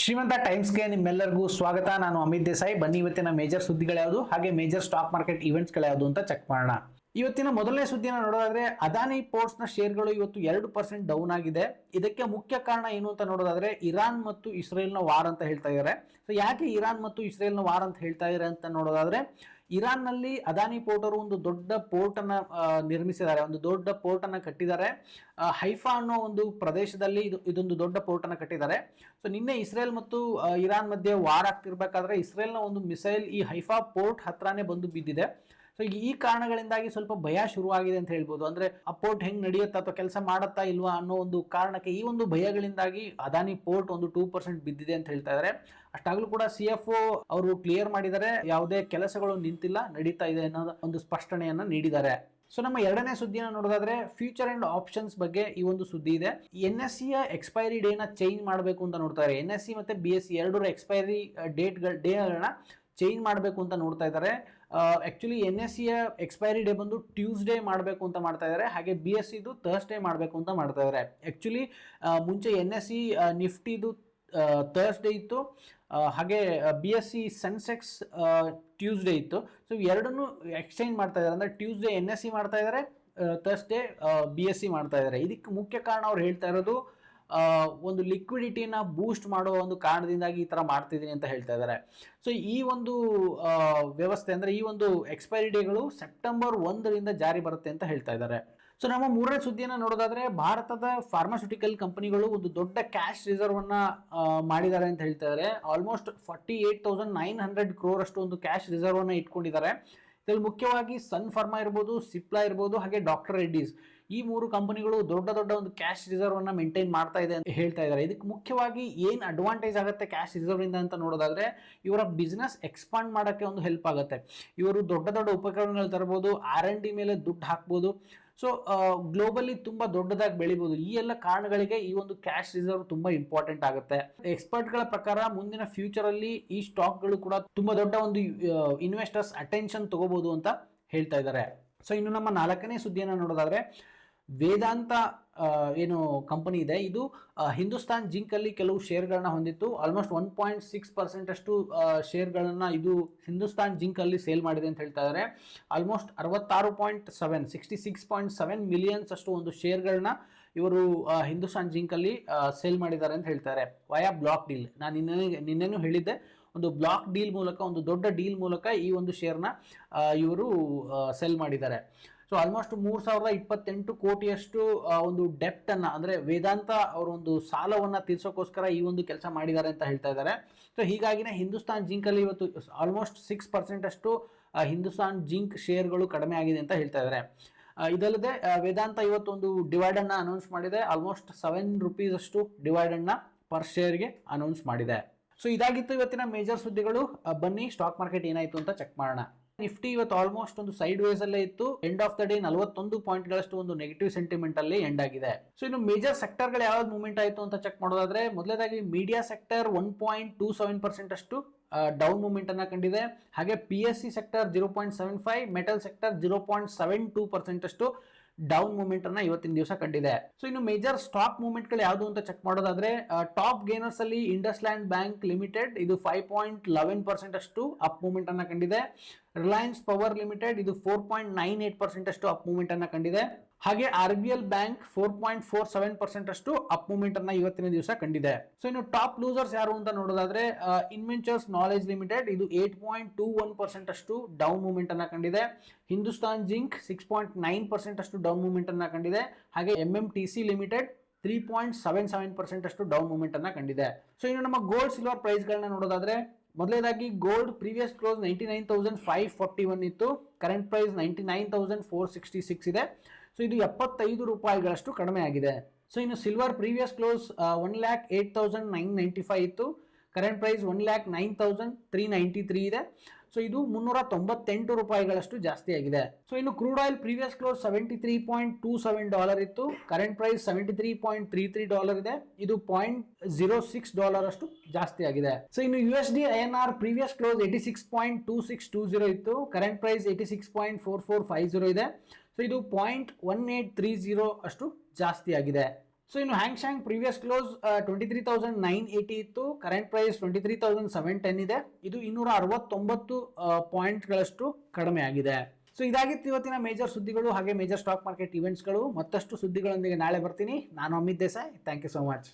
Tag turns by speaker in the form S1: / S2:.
S1: ಶ್ರೀಮಂತ ಟೈಮ್ಸ್ಗೆ ನಿಮ್ಮೆಲ್ಲರಿಗೂ ಸ್ವಾಗತ. ನಾನು ಅಮಿತ್ ದೇಸಾಯಿ. ಬನ್ನಿ ಇವತ್ತಿನ ಮೇಜರ್ ಸುದ್ದಿಗಳ್ಯಾವುದು ಹಾಗೆ ಮೇಜರ್ ಸ್ಟಾಕ್ ಮಾರ್ಕೆಟ್ ಇವೆಂಟ್ಸ್ಗಳ್ಯಾವುದು ಅಂತ ಚೆಕ್ ಮಾಡೋಣ. ಇವತ್ತಿನ ಮೊದಲನೇ ಸುದ್ದಿನ ನೋಡೋದಾದ್ರೆ, ಅದಾನಿ ಪೋರ್ಟ್ಸ್ನ ಶೇರ್ಗಳು ಇವತ್ತು ಎರಡು ಪರ್ಸೆಂಟ್ ಡೌನ್ ಆಗಿದೆ. ಇದಕ್ಕೆ ಮುಖ್ಯ ಕಾರಣ ಏನು ಅಂತ ನೋಡೋದಾದ್ರೆ, ಇರಾನ್ ಮತ್ತು ಇಸ್ರೇಲ್ನ ವಾರ್ ಅಂತ ಹೇಳ್ತಾ ಇದ್ದಾರೆ ಸೊ ಯಾಕೆ ಇರಾನ್ ಮತ್ತು ಇಸ್ರೇಲ್ನ ವಾರ್ ಅಂತ ಹೇಳ್ತಾ ಇದ್ದಾರೆ ಅಂತ ನೋಡೋದಾದ್ರೆ, ಇರಾನ್ನಲ್ಲಿ ಅದಾನಿ ಪೋರ್ಟ್ ಅವರು ಒಂದು ದೊಡ್ಡ ಪೋರ್ಟ್ ಅನ್ನ ನಿರ್ಮಿಸಿದ್ದಾರೆ. ಒಂದು ದೊಡ್ಡ ಪೋರ್ಟ್ ಅನ್ನ ಕಟ್ಟಿದ್ದಾರೆ. ಹೈಫಾ ಅನ್ನೋ ಒಂದು ಪ್ರದೇಶದಲ್ಲಿ ಇದು, ಇದೊಂದು ದೊಡ್ಡ ಪೋರ್ಟ್ ಅನ್ನ ಕಟ್ಟಿದ್ದಾರೆ. ಸೊ ನಿನ್ನೆ ಇಸ್ರೇಲ್ ಮತ್ತು ಇರಾನ್ ಮಧ್ಯೆ ವಾರ್ ಆಗ್ತಿರ್ಬೇಕಾದ್ರೆ, ಇಸ್ರೇಲ್ನ ಒಂದು ಮಿಸೈಲ್ ಈ ಹೈಫಾ ಪೋರ್ಟ್ ಹತ್ರನೇ ಬಂದು ಬಿದ್ದಿದೆ. ಸೊ ಈ ಕಾರಣಗಳಿಂದಾಗಿ ಸ್ವಲ್ಪ ಭಯ ಶುರುವಾಗಿದೆ ಅಂತ ಹೇಳ್ಬೋದು. ಅಂದ್ರೆ ಅಪೋರ್ಟ್ ಪೋರ್ಟ್ ಹೆಂಗ್ ನಡೆಯುತ್ತಾ ಅಥವಾ ಕೆಲಸ ಮಾಡುತ್ತಾ ಇಲ್ವಾ ಅನ್ನೋ ಒಂದು ಕಾರಣಕ್ಕೆ ಈ ಒಂದು ಭಯಗಳಿಂದಾಗಿ ಅದಾನಿ ಪೋರ್ಟ್ ಒಂದು ಟೂ ಪರ್ಸೆಂಟ್ ಬಿದ್ದಿದೆ ಅಂತ ಹೇಳ್ತಾ ಇದ್ದಾರೆ ಅಷ್ಟಾಗ್ಲೂ ಕೂಡ ಸಿ ಎಫ್ ಅವರು ಕ್ಲಿಯರ್ ಮಾಡಿದ್ದಾರೆ. ಯಾವುದೇ ಕೆಲಸಗಳು ನಿಂತಿಲ್ಲ, ನಡೀತಾ ಇದೆ ಅನ್ನೋ ಒಂದು ಸ್ಪಷ್ಟನೆಯನ್ನ ನೀಡಿದ್ದಾರೆ. ಸೊ ನಮ್ಮ ಎರಡನೇ ಸುದ್ದಿನ ನೋಡೋದಾದ್ರೆ ಫ್ಯೂಚರ್ ಅಂಡ್ ಆಪ್ಷನ್ಸ್ ಬಗ್ಗೆ ಈ ಒಂದು ಸುದ್ದಿ ಇದೆ. ಎನ್ ಎಸ್ ಸಿ ಎಕ್ಸ್ಪೈರಿ ಡೇನ ಚೇಂಜ್ ಮಾಡಬೇಕು ಅಂತ ನೋಡ್ತಾರೆ ಎನ್ ಎಸ್ ಸಿ ಮತ್ತೆ ಬಿ ಎಸ್ ಸಿ ಎರಡರ ಎಕ್ಸ್ಪೈರಿ ಡೇಟ್ಗಳ ಡೇಗಳನ್ನ ಚೇಂಜ್ ಮಾಡಬೇಕು ಅಂತ ನೋಡ್ತಾ ಇದ್ದಾರೆ. ಆ್ಯಕ್ಚುಲಿ ಎನ್ ಎಸ್ ಸಿಯ ಎಕ್ಸ್ಪೈರಿ ಡೇ ಬಂದು ಟ್ಯೂಸ್ಡೇ ಮಾಡಬೇಕು ಅಂತ ಮಾಡ್ತಾ ಇದ್ದಾರೆ ಹಾಗೆ ಬಿ ಎಸ್ ಸಿದು ಥರ್ಸ್ಡೇ ಮಾಡಬೇಕು ಅಂತ ಮಾಡ್ತಾ ಇದ್ದಾರೆ ಆ್ಯಕ್ಚುಲಿ ಮುಂಚೆ ಎನ್ ಎಸ್ ಸಿ ನಿಫ್ಟಿದು ಥರ್ಸ್ಡೇ ಇತ್ತು. ಹಾಗೆ B S C Sensex Tuesday ಇತ್ತು. ಸೊ ಎರಡನ್ನೂ ಎಕ್ಸ್ಚೇಂಜ್ ಮಾಡ್ತಾ ಇದ್ದಾರೆ ಅಂದರೆ ಟ್ಯೂಸ್ಡೇ ಎನ್ ಎಸ್ ಸಿ ಮಾಡ್ತಾ ಇದ್ದಾರೆ ಥರ್ಸ್ಡೇ ಬಿ ಎಸ್ ಸಿ ಮಾಡ್ತಾ ಇದ್ದಾರೆ ಇದಕ್ಕೆ ಮುಖ್ಯ ಕಾರಣ ಅವ್ರು ಹೇಳ್ತಾ ಇರೋದು ಒಂದು ಲಿಕ್ವಿಡಿಟಿನ ಬೂಸ್ಟ್ ಮಾಡೋ ಒಂದು ಕಾರಣದಿಂದಾಗಿ ಈ ಥರ ಮಾಡ್ತಿದ್ದೀನಿ ಅಂತ ಹೇಳ್ತಾ ಇದ್ದಾರೆ. ಸೊ ಈ ಒಂದು ವ್ಯವಸ್ಥೆ ಅಂದರೆ ಈ ಒಂದು ಎಕ್ಸ್ಪೈರಿ ಡೇಗಳು ಸೆಪ್ಟೆಂಬರ್ ಒಂದರಿಂದ ಜಾರಿ ಬರುತ್ತೆ ಅಂತ ಹೇಳ್ತಾ ಇದ್ದಾರೆ. ಸೊ ನಮ್ಮ ಮೂರನೇ ಸುದ್ದಿಯನ್ನು ನೋಡೋದಾದ್ರೆ ಭಾರತದ ಫಾರ್ಮಾಸ್ಯೂಟಿಕಲ್ ಕಂಪನಿಗಳು ಒಂದು ದೊಡ್ಡ ಕ್ಯಾಶ್ ರಿಸರ್ವ್ ಅನ್ನ ಮಾಡಿದ್ದಾರೆ ಅಂತ ಹೇಳ್ತಾ ಇದ್ದಾರೆ. Almost forty eight thousand nine hundred crore ಅಷ್ಟು ಒಂದು ಕ್ಯಾಶ್ ರಿಸರ್ವ್ ಅನ್ನ ಇಟ್ಕೊಂಡಿದ್ದಾರೆ. ಇದರಲ್ಲಿ ಮುಖ್ಯವಾಗಿ ಸನ್ ಫಾರ್ಮಾ ಇರ್ಬೋದು ಸಿಪ್ಲಾ ಇರ್ಬೋದು, ಹಾಗೆ ಡಾಕ್ಟರ್ ರೆಡ್ಡೀಸ್ ಈ ಮೂರು ಕಂಪನಿಗಳು ದೊಡ್ಡ ದೊಡ್ಡ ಒಂದು ಕ್ಯಾಶ್ ರಿಸರ್ವ್ ಅನ್ನ ಮೇಂಟೈನ್ ಮಾಡ್ತಾ ಇದೆ ಅಂತ ಹೇಳ್ತಾ ಇದ್ದಾರೆ. ಇದಕ್ಕೆ ಮುಖ್ಯವಾಗಿ ಏನು ಅಡ್ವಾಂಟೇಜ್ ಆಗುತ್ತೆ ಕ್ಯಾಶ್ ರಿಸರ್ವ್ ಇಂದ ಅಂತ ನೋಡೋದಾದ್ರೆ, ಇವರ ಬಿಸ್ನೆಸ್ ಎಕ್ಸ್ಪಾಂಡ್ ಮಾಡೋಕ್ಕೆ ಒಂದು ಹೆಲ್ಪ್ ಆಗುತ್ತೆ. ಇವರು ದೊಡ್ಡ ದೊಡ್ಡ ಉಪಕರಣಗಳು ತರಬಹುದು ಆರ್ ಎನ್ ಡಿ ಮೇಲೆ ದುಡ್ಡು ಹಾಕ್ಬೋದು. ಸೊ ಗ್ಲೋಬಲಿ ತುಂಬಾ ದೊಡ್ಡದಾಗಿ ಬೆಳಿಬಹುದು ಈ ಎಲ್ಲ ಕಾರಣಗಳಿಗೆ ಈ ಒಂದು ಕ್ಯಾಶ್ ರಿಸರ್ವ್ ತುಂಬಾ ಇಂಪಾರ್ಟೆಂಟ್ ಆಗುತ್ತೆ. ಎಕ್ಸ್ಪರ್ಟ್ಗಳ ಪ್ರಕಾರ ಮುಂದಿನ ಫ್ಯೂಚರ್ ಅಲ್ಲಿ ಈ ಸ್ಟಾಕ್ಗಳು ಕೂಡ ತುಂಬಾ ದೊಡ್ಡ ಒಂದು ಇನ್ವೆಸ್ಟರ್ಸ್ ಅಟೆನ್ಷನ್ ತಗೋಬಹುದು ಅಂತ ಹೇಳ್ತಾ ಇದ್ದಾರೆ. ಸೊ ಇನ್ನು ನಮ್ಮ ನಾಲ್ಕನೇ ಸುದ್ದಿಯನ್ನು ನೋಡೋದಾದ್ರೆ ವೇದಾಂತ ಏನು ಕಂಪನಿ ಇದೆ. ಇದು ಹಿಂದೂಸ್ತಾನ್ ಜಿಂಕ್ ಅಲ್ಲಿ ಕೆಲವು ಶೇರ್ಗಳನ್ನ ಹೊಂದಿತ್ತು. Almost one point six percent ಅಷ್ಟು ಶೇರ್ಗಳನ್ನ ಇದು ಹಿಂದೂಸ್ತಾನ್ ಜಿಂಕ್ ಅಲ್ಲಿ ಸೇಲ್ ಮಾಡಿದೆ ಅಂತ ಹೇಳ್ತಾ ಇದ್ದಾರೆ ಆಲ್ಮೋಸ್ಟ್ ಅರವತ್ತಾರು point seven sixty six point seven millions ಅಷ್ಟು ಒಂದು ಶೇರ್ಗಳನ್ನ ಇವರು ಹಿಂದೂಸ್ತಾನ್ ಜಿಂಕ್ ಅಲ್ಲಿ ಸೇಲ್ ಮಾಡಿದ್ದಾರೆ ಅಂತ ಹೇಳ್ತಾರೆ ವಯಾ ಬ್ಲಾಕ್ ಡೀಲ್ ನಾನು ನಿನ್ನೆ, ನಿನ್ನೆನೂ ಹೇಳಿದ್ದೆ. ಒಂದು ಬ್ಲಾಕ್ ಡೀಲ್ ಮೂಲಕ, ಒಂದು ದೊಡ್ಡ ಡೀಲ್ ಮೂಲಕ ಈ ಒಂದು ಶೇರ್ನ ಇವರು ಸೆಲ್ ಮಾಡಿದ್ದಾರೆ. ಸೊ ಆಲ್ಮೋಸ್ಟ್ ಮೂರು ಸಾವಿರದ ಇಪ್ಪತ್ತೆಂಟು ಕೋಟಿಯಷ್ಟು ಒಂದು ಡೆಪ್ಟ್ ಅನ್ನ, ಅಂದ್ರೆ ವೇದಾಂತ ಅವರ ಒಂದು ಸಾಲವನ್ನ ತೀರ್ಸೋಕೋಸ್ಕರ ಈ ಒಂದು ಕೆಲಸ ಮಾಡಿದ್ದಾರೆ ಅಂತ ಹೇಳ್ತಾ ಇದ್ದಾರೆ. ಸೊ ಹೀಗಾಗಿನೇ ಹಿಂದೂಸ್ತಾನ್ ಜಿಂಕ್ ಅಲ್ಲಿ ಇವತ್ತು ಆಲ್ಮೋಸ್ಟ್ ಸಿಕ್ಸ್ ಪರ್ಸೆಂಟ್ ಅಷ್ಟು ಹಿಂದೂಸ್ತಾನ್ ಜಿಂಕ್ ಶೇರ್ಗಳು ಕಡಿಮೆ ಆಗಿದೆ ಅಂತ ಹೇಳ್ತಾ ಇದ್ದಾರೆ. ಇದಲ್ಲದೆ ವೇದಾಂತ ಇವತ್ತೊಂದು ಡಿವೈಡ್ ಅನ್ನ ಅನೌನ್ಸ್ ಮಾಡಿದೆ. ಆಲ್ಮೋಸ್ಟ್ ಸೆವೆನ್ ರುಪೀಸ್ ಅಷ್ಟು ಡಿವೈಡ್ ಅನ್ನ ಪರ್ ಶೇರ್ಗೆ ಅನೌನ್ಸ್ ಮಾಡಿದೆ. ಸೊ ಇದಾಗಿತ್ತು ಇವತ್ತಿನ ಮೇಜರ್ ಸುದ್ದಿಗಳು. ಬನ್ನಿ ಸ್ಟಾಕ್ ಮಾರ್ಕೆಟ್ ಏನಾಯ್ತು ಅಂತ ಚೆಕ್ ಮಾಡೋಣ. ನಿಫ್ಟಿ ಇವತ್ತು ಆಲ್ಮೋಸ್ಟ್ ಒಂದು ಸೈಡ್ ವೈಸ್ ಅಲ್ಲೇ ಇತ್ತು. ಎಂಡ್ ಆಫ್ ದ ಡೇ ನಲವತ್ತೊಂದು ಪಾಯಿಂಟ್ ಗಳಷ್ಟು ಒಂದು ನೆಗೆಟಿವ್ ಸೆಂಟಿಮೆಂಟ್ ಅಲ್ಲಿ ಎಂಡ್ ಆಗಿದೆ. ಸೊ ಇನ್ನು ಮೇಜರ್ ಸೆಕ್ಟರ್ಗಳು ಯಾವ್ದು ಮೂವ್ಮೆಂಟ್ ಆಯಿತು ಅಂತ ಚೆಕ್ ಮಾಡೋದಾದ್ರೆ ಮೊದಲೇದಾಗಿ media sector one point two seven percent ಅಷ್ಟು ಡೌನ್ ಮೂವ್ಮೆಂಟ್ ಅನ್ನ ಕಂಡಿದೆ. ಹಾಗೆ P S C sector zero point seven five metal sector zero point seven two percent ಅಷ್ಟು ಡೌನ್ ಮೂವ್ಮೆಂಟ್ ಅನ್ನ ಇವತ್ತಿನ ದಿವಸ ಕಂಡಿದೆ. ಸೊ ಇನ್ನು ಮೇಜರ್ ಸ್ಟಾಕ್ ಮೂವ್ಮೆಂಟ್ಗಳು ಯಾವುದು ಅಂತ ಚೆಕ್ ಮಾಡೋದಾದ್ರೆ ಟಾಪ್ ಗೇನರ್ಸ್ ಅಲ್ಲಿ ಇಂಡಸ್ ಲ್ಯಾಂಡ್ ಬ್ಯಾಂಕ್ ಲಿಮಿಟೆಡ್ ಇದು ಫೈವ್ ಪಾಯಿಂಟ್ ಲೆವೆನ್ ಪರ್ಸೆಂಟ್ ಅಷ್ಟು ಅಪ್ ಮೂವ್ಮೆಂಟ್ ಅನ್ನ ಕಂಡಿದೆ. ರಿಲಯನ್ಸ್ ಪವರ್ ಲಿಮಿಟೆಡ್ ಇದು four point nine eight percent ಅಷ್ಟು ಅಪ್ ಮೂವ್ಮೆಂಟ್ ಅನ್ನ ಕಂಡಿದೆ. ಹಾಗೆ R B L bank four point four seven percent ಅಷ್ಟು ಅಪ್ ಮೂವ್ಮೆಂಟ್ ಅನ್ನ ಇವತ್ತಿನ ದಿವಸ ಕಂಡಿದೆ. ಸೊ ಇನ್ನು ಟಾಪ್ ಲೂಸರ್ಸ್ ಯಾರು ಅಂತ ನೋಡೋದಾದ್ರೆ ಇನ್ವೆಂಚರ್ಸ್ ನಾಲೆಜ್ ಲಿಮಿಟೆಡ್ ಇದು eight point two one percent ಅಷ್ಟು ಡೌನ್ ಮೂವ್ಮೆಂಟ್ ಅನ್ನ ಕಂಡಿದೆ. Hindustan zinc six point nine percent ಅಷ್ಟು ಡೌನ್ ಮೂವ್ಮೆಂಟ್ ಅನ್ನ ಕಂಡಿದೆ. ಹಾಗೆ M M T C limited three point seven seven percent ಅಷ್ಟು ಡೌನ್ ಮೂವ್ಮೆಂಟ್ ಅನ್ನ ಕಂಡಿದೆ. ಸೊ ಇನ್ನು ನಮ್ಮ ಗೋಲ್ಡ್ ಸಿಲ್ವರ್ ಪ್ರೈಸ್ಗಳನ್ನ ನೋಡೋದಾದ್ರೆ, ಮೊದಲೇದಾಗಿ gold previous close ninety nine thousand five forty one ಇತ್ತು. Current price ninety nine thousand four sixty six ಇದೆ. ಸೊ ಇದು ಎಪ್ಪತ್ತೈದು ರೂಪಾಯಿಗಳಷ್ಟು ಕಡಿಮೆ ಆಗಿದೆ. ಸೊ ಇನ್ನು silver previous close one lakh eight thousand nine ninety five ಇತ್ತು. Current price one lakh nine thousand three ninety three ಇದೆ. ಸೊ ಇದು ಮುನ್ನೂರ ತೊಂಬತ್ತೆಂಟು ರೂಪಾಯಿಗಳಷ್ಟು ಜಾಸ್ತಿ ಆಗಿದೆ. ಸೊ ಇನ್ನು crude oil previous close seventy three point two seven dollar ಇತ್ತು. Current price seventy three point three three dollar ಇದೆ. ಇದು ಪಾಯಿಂಟ್ ಜೀರೋ ಸಿಕ್ಸ್ ಡಾಲರ್ ಅಷ್ಟು ಜಾಸ್ತಿ ಆಗಿದೆ. ಸೊ ಇನ್ನು U S D I N R previous close eighty six point two six two zero ಇತ್ತು. Current price eighty six point four four five zero ಇದೆ. So ಇದು point one eight three zero ಅಷ್ಟು ಜಾಸ್ತಿ ಆಗಿದೆ. So ಇನ್ನು Hang Seng previous close twenty three thousand nine eighty ಇತ್ತು. Current price twenty three thousand seven ten ಇದೆ. ಇದು ಇನ್ನೂರ ಅರವತ್ತೊಂಬತ್ತು ಪಾಯಿಂಟ್ಗಳಷ್ಟು ಕಡಿಮೆ ಆಗಿದೆ. ಸೊ ಇದಾಗಿತ್ತು ಇವತ್ತಿನ ಮೇಜರ್ ಸುದ್ದಿಗಳು, ಹಾಗೆ ಮೇಜರ್ ಸ್ಟಾಕ್ ಮಾರ್ಕೆಟ್ ಇವೆಂಟ್ಸ್ಗಳು ಮತ್ತಷ್ಟು ಸುದ್ದಿಗಳೊಂದಿಗೆ ನಾಳೆ ಬರ್ತೀನಿ. ನಾನು Amit Desai. Thank you so much